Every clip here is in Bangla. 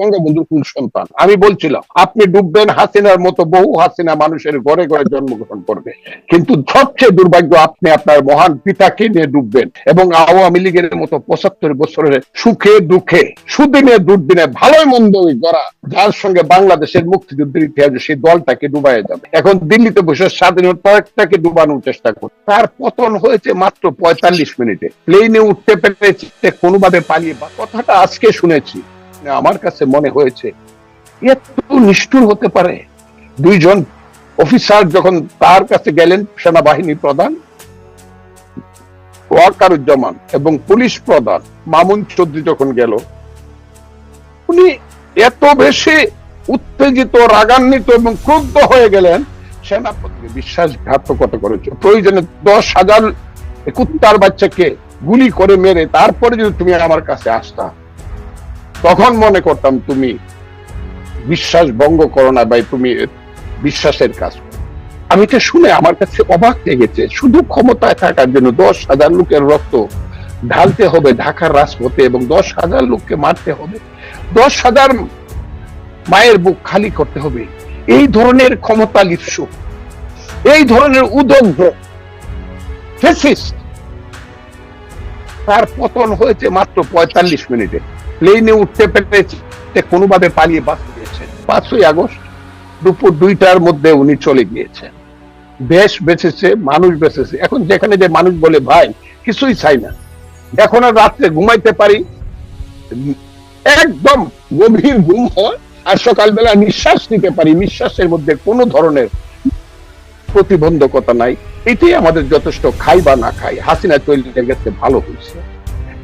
বঙ্গবন্ধুর কুল সন্তান আমি বলছিলাম, আপনি ডুববেন হাসিনার মতো বহু হাসিনা মানুষের ঘরে ঘরে জন্মগ্রহণ করবে। কিন্তু সবচেয়ে দুর্ভাগ্য, আপনি আপনার মহান পিতাকে নিয়ে ডুববেন এবং আওয়ামী লীগের মতো পঁচাত্তর বছরের সুখে দুঃখে, সুদিনে দুর্দিনে, ভালোই মন্দ করা, যার সঙ্গে বাংলাদেশের মুক্তিযুদ্ধের ইতিহাসে সেই দলটাকে ডুবাই যাবে। এখন দিল্লিতে বসে স্বাধীনতাটাকে ডুবানোর চেষ্টা করছে তার পতন হয়েছে মাত্র পঁয়তাল্লিশ মিনিটে। প্লেনে উঠতে পেরেছে কোনোভাবে পালিয়ে বা কথাটা আজকে শুনেছি। আমার কাছে মনে হয়েছে, এত নিষ্ঠুর হতে পারে। দুইজন অফিসার যখন তার কাছে গেলেন সেনাবাহিনী প্রধান ওয়াকারুজ্জামান এবং পুলিশ প্রধান মামুন চৌধুরী যখন গেল, উনি এত বেশি উত্তেজিত, রাগান্বিত এবং ক্রুদ্ধ হয়ে গেলেন সেনাপতিকে বিশ্বাসঘাতকতা করেছে। প্রয়োজনে দশ হাজার কুত্তার বাচ্চাকে গুলি করে মেরে তারপরে যদি তুমি আমার কাছে আসতা তখন মনে করতাম তুমি বিশ্বাস ভঙ্গ করো না ভাই, তুমি বিশ্বাসের কাজ আমি এটা শুনে আমার কাছে অবাক লেগেছে। শুধু ক্ষমতায় থাকার জন্য দশ হাজার লোকের রক্ত ঢালতে হবে ঢাকার রাজপথে এবং দশ হাজার লোককে মারতে হবে। দশ হাজার মায়ের বুক খালি করতে হবে। এই ধরনের ক্ষমতা লিপসু এই ধরনের ফেসিস্ট তার পতন হয়েছে মাত্র পঁয়তাল্লিশ মিনিটে। প্লেনে উঠতে পেরেছে কোনোভাবে পালিয়ে বাঁচতে দিয়েছেন পাঁচই আগস্ট দুপুর দুইটার মধ্যে উনি চলে গিয়েছেন। দেশ বেঁচেছে, মানুষ বেঁচেছে। এখন যেখানে যে মানুষ বলে, ভাই, কিছুই চাই না। এখন আর রাত্রে ঘুমাইতে পারি? একদম গভীর ঘুম হয় আর সকালবেলা নিঃশ্বাস নিতে পারি। নিঃশ্বাসের মধ্যে কোনো ধরনের প্রতিবন্ধকতা নাই। এটাই আমাদের যথেষ্ট, খাই বা না খাই। হাসিনা চলে গেছে, ভালো হয়েছে।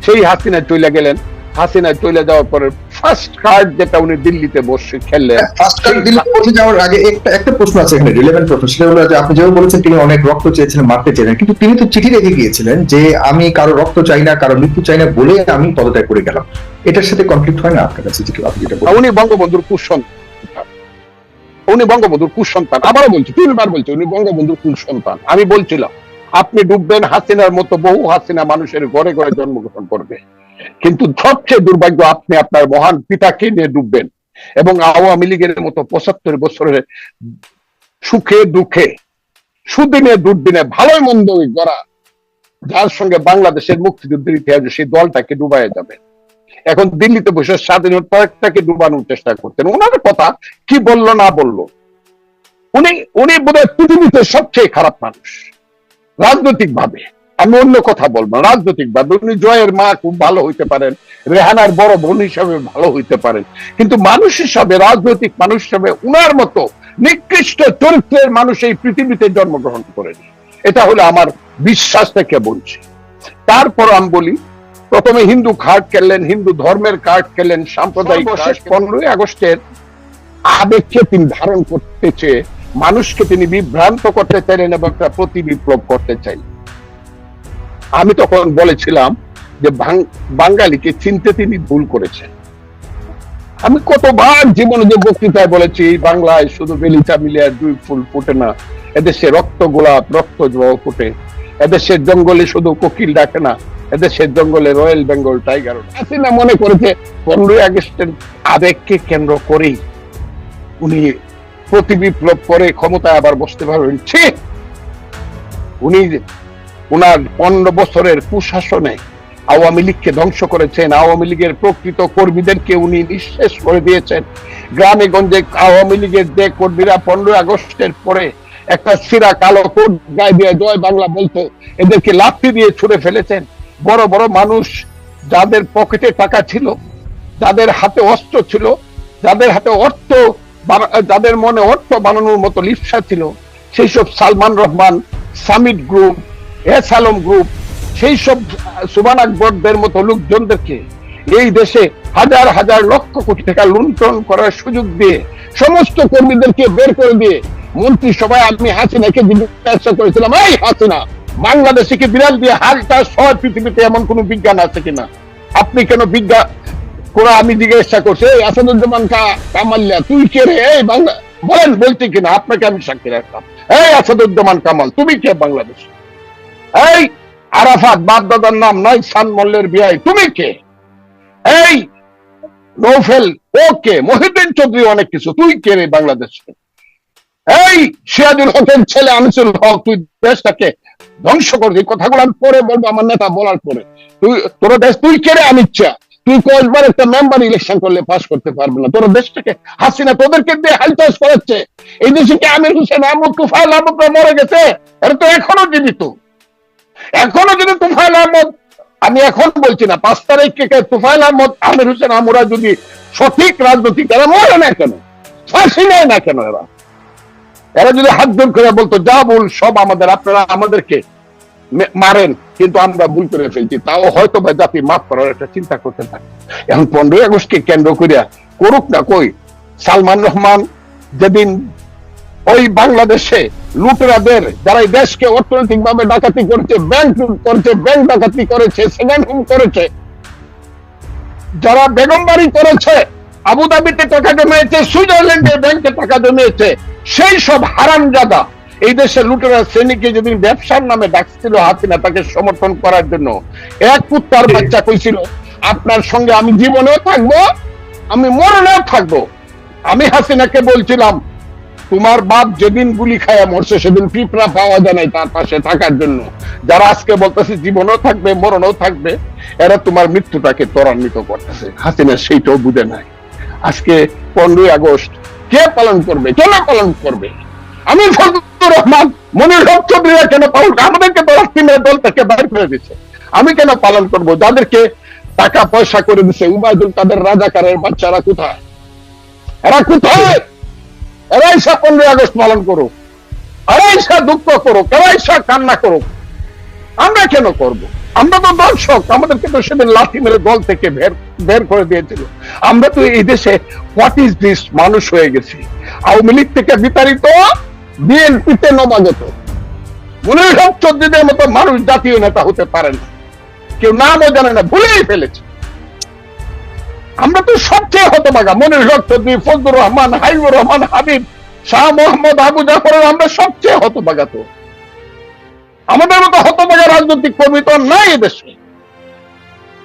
সেই হাসিনা চলে গেলেন। হাসিনা চলে যাওয়ার পরে ফার্স্ট কার্ড যেটা উনি দিল্লিতে বসে খেললেন ফার্স্ট কার্ড দিলে পৌঁছে যাওয়ার আগে একটা একটা প্রশ্ন আছে এখানে রিলেভেন্ট প্রশ্ন সেটা হলো যে আপনি যেমন বলেছেন তিনি অনেক রক্ত চেয়েছিলেন মারতে চেয়েছিলেন কিন্তু তিনি তো চিঠি রেখে গিয়েছিলেন যে আমি কারও রক্ত চাই না কারও মৃত্যু চাই না বলে আমি পদত্যাগ করে গেলাম। এটার সাথে কনফ্লিক্ট হয় না আপনার কাছে যেটা আপনি যেটা উনি বঙ্গবন্ধুর কুসন্তান উনি বঙ্গবন্ধুর কুসন্তান আবারও বলছি তিনবার বলছি উনি বঙ্গবন্ধুর কুসন্তান আমি বলছিলাম আপনি ডুববেন হাসিনার মতো বহু হাসিনা মানুষের ঘরে ঘরে জন্মগ্রহণ করবে। কিন্তু সবচেয়ে দুর্ভাগ্য আপনি আপনার মহান পিতাকে নিয়ে ডুববেন এবং আওয়ামী লীগের মতো পঁচাত্তর বছরের সুখে দুঃখে, সুদিনে দুর্দিনে, ভালোই মন্দ করা যার সঙ্গে বাংলাদেশের মুক্তিযুদ্ধের ইতিহাসে সেই দলটাকে ডুবাই যাবে। এখন দিল্লিতে বসে স্বাধীনতাটাকে ডুবানোর চেষ্টা করতেন। ওনার কথা কি বলল না বলল? উনি উনি বোধহয় পৃথিবীতে সবচেয়ে খারাপ মানুষ রাজনৈতিক ভাবে আমি অন্য কথা বলব রাজনৈতিক ভাবে উনি জয়ের মা খুব ভালো হইতে পারেন রেহানার বড় বোন হিসাবে ভালো হইতে পারেন। কিন্তু মানুষ হিসাবে রাজনৈতিক মানুষ হিসাবে উনার মতো নিকৃষ্ট চরিত্রের মানুষ এই পৃথিবীতে জন্মগ্রহণ করেনি। এটা হলো আমার বিশ্বাস থেকে বলছি। তারপর আমি বলি প্রথমে হিন্দু কার্ড খেললেন হিন্দু ধর্মের কার্ড খেললেন সাম্প্রদায়িক পনেরোই আগস্টের আবেগকে তিনি ধারণ করতে চেয়ে মানুষকে তিনি বিভ্রান্ত করতে চাইলেন এবং একটা প্রতি বিপ্লব করতে চাই আমি তখন বলেছিলাম যে বাঙালিকে চিনতে তিনি ভুল করেছেন। আমি কতবার জীবনে যে বক্তৃতায় বলেছি, বাংলায় শুধু বেলিচা মিলে আর দুই ফুল ফুটে না, এদেশে রক্ত গোলাপ, রক্ত জবা ফুটে। এদেশের জঙ্গলে শুধু কোকিল ডাকে না, এদেশের জঙ্গলে রয়্যাল বেঙ্গল টাইগার। হাসিনা মনে করেছে, পনেরোই আগস্টের আবেগকে কেন্দ্র করেই উনি প্রতি বিপ্লব করে ক্ষমতায় আবার বসতে পারবেন। ঠিক উনি উনার পনেরো বছরের কুশাসনে আওয়ামী লীগকে ধ্বংস করেছেন। আওয়ামী লীগের প্রকৃত কর্মীদেরকে উনি নিঃশেষ করে দিয়েছেন। গ্রামে গঞ্জে আওয়ামী লীগের যে কর্মীরা পনেরোই আগস্টের পরে একটা সিরা কালো কোট গায়ে দিয়ে জয় বাংলা বলতো এদেরকে লাথি দিয়ে ছুড়ে ফেলেছেন। বড় বড় মানুষ যাদের পকেটে টাকা ছিল, যাদের হাতে অস্ত্র ছিল, যাদের হাতে অর্থ যাদের মনে অর্থ বানানোর মতো লিপসা ছিল সেই সব Salman Rahman Summit group S Alam group, সেই সব সুবান আকবরদের মতো লোকজনদেরকে এই দেশে হাজার হাজার লক্ষ কোটি টাকা লুণ্ঠন করার সুযোগ দিয়ে সমস্ত কর্মীদেরকে বের করে দিয়ে মন্ত্রিসভায় আমি হাসিনাকে জিজ্ঞাসা করেছিলাম, এই হাসিনা, বাংলাদেশে কি বিড়াল দিয়ে হালটা সব পৃথিবীতে এমন কোন বিজ্ঞান আছে কিনা? আপনি কেন বিজ্ঞান কোন আমি জিজ্ঞাসা করছি, এই আসাদুজ্জামান কামাল্লা, তুই কে রে? এই বাংলা বলেন বলতে কিনা, আপনাকে আমি সাক্ষী রাখতাম এই আসাদুজ্জামান কামাল, তুমি কে বাংলাদেশ? এই আরাফাত বাপদাদার নাম নয় সান মল্লের বিয়াই। তুমি কে? এই নৌফেল ওকে মহিউদ্দিন চৌধুরী অনেক কিছু। তুই কে রে বাংলাদেশে? এই সিরাজুল হকের ছেলে আনিসুল হক, তুই দেশটাকে ধ্বংস করবি। এই কথাগুলো আমি পরে বলব, আমার নেতা বলার পরে। তুই, তোর দেশ, তুই কে রে আনিচ্ছা তুই কয়েকবার একটা মেম্বার ইলেকশন করলে পাস করতে পারবে না। তোর দেশটাকে হাসিনা তোদেরকে দিয়ে হালচাস করাচ্ছে এই দেশে কি আমির হোসেন আহমদ তুফাইল আহমদরা মরে গেছে? এরা তো এখনও জীবিত। এখনও যদি তুফাইল আহমদ, আমি এখন বলছি না, পাঁচ তারিখে তুফাইল আহমদ, আমির হোসেন আমরা যদি সঠিক রাজনৈতিক এরা মরে না কেন? ফাঁসি নেয় না কেন এরা? এরা যদি হাত জোর করে বলতো, যা ভুল সব আমাদের, আপনারা আমাদেরকে মারেন। কিন্তু আমরা ভুল করে ফেলছি। তাও হয়তো বা জাতি মাফ করার একটা চিন্তা করতে পারে। এখন পনেরোই আগস্টকে কেন্দ্র করিয়া করুক না কই, সালমান রহমান যেদিন ওই বাংলাদেশে লুটেরাদের যারা এই দেশকে অর্থনৈতিক ভাবে ডাকাতি করেছে ব্যাংক লুট করেছে ব্যাংক ডাকাতি করেছে সেকেন্ড হোম করেছে যারা বেগমবাড়ি করেছে আবুধাবিতে টাকা জমিয়েছে সুইজারল্যান্ডে ব্যাংকে টাকা জমিয়েছে সেই সব হারামজাদা এই দেশের লুটেরা শ্রেণীকে যেদিন ব্যবসার নামে ডাকছিল হাসিনা তাকে সমর্থন করার জন্য এক কুত্তার বাচ্চা কইছিল আপনার সঙ্গে আমি জীবনেও থাকব আমি মরণেও থাকব। আমি হাসিনাকে বলছিলাম তোমার বাপ যেদিন গুলি খায়া মরছে, সেদিন পিঁপড়া পাওয়া যায় নাই তার পাশে থাকার জন্য। যারা আজকে বলতেছে জীবনও থাকবে, মরণও থাকবে, এরা তোমার মৃত্যুটাকে ত্বরান্বিত করতেছে। হাসিনা সেইটাও বুঝে নাই। আজকে পনেরোই আগস্ট, কে পালন করবে কেন পালন করবে? আমি ফজলুর রহমান, মনির হক চৌধুরীরা কেন পালন? আমাদেরকে তো টিমের দল থেকে বাইর করে দিচ্ছে আমি কেন পালন করব? যাদেরকে টাকা পয়সা করে দিচ্ছে উবায়দুল কাদের রাজাকারের বাচ্চারা কোথায়? এরা কোথায়? এরা ইসা পনেরোই আগস্ট পালন করুক। এরা ইসা দুঃখ করুক এরা ইসা কান্না করুক। আমরা কেন করব? আমরা তো দর্শক, আমাদেরকে তো সেদিন লাঠি মেরে দল থেকে বের বের করে দিয়েছিল। আমরা তো এই দেশে হোয়াট ইজ দিস মানুষ হয়ে গেছি। আওয়ামী লীগ থেকে বিতাড়িত বিএনপিতে নবাগত। মনে সব চোদ্দদের মতো মানুষ জাতীয় নেতা হতে পারে না। কেউ নামও জানে না, ভুলেই ফেলেছে। আমরা তো সবচেয়ে হতবাগা মনির চৌধুরী, ফজলুর রহমান হাইবুর রহমান, হাবিব, শাহ মোহাম্মদ আবু জাফরের আমরা সবচেয়ে হতবাগা তো। আমাদের মতো হতবাগা রাজনৈতিক কর্মী তো নাই এদেশে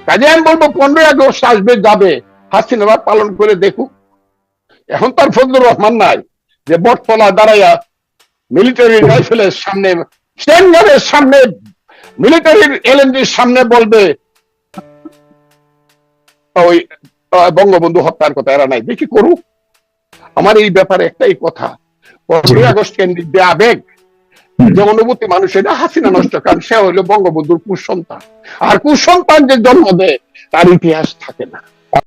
কাজে আমি বলব, পনেরোই আগস্ট আসবে, যাবে হাসিনা পালন করে দেখুক। এখন তার ফজলুর রহমান নাই, যে বটতলা দাঁড়াইয়া মিলিটারি রাইফেলের সামনে স্ট্যান্ডারের সামনে মিলিটারির এলএনজির সামনে বলবে, ওই বঙ্গবন্ধু হত্যার কথা এরা নাই। দেখি করুক। আমার এই ব্যাপারে একটাই কথা। পনেরোই আগস্ট কেন্দ্রিক যে আবেগ যে অনুভূতি মানুষের হাসিনা নষ্ট কারণ সে হইল বঙ্গবন্ধুর কুসন্তান। আর কুসন্তান যে জন্ম দেয় তার ইতিহাস থাকে না।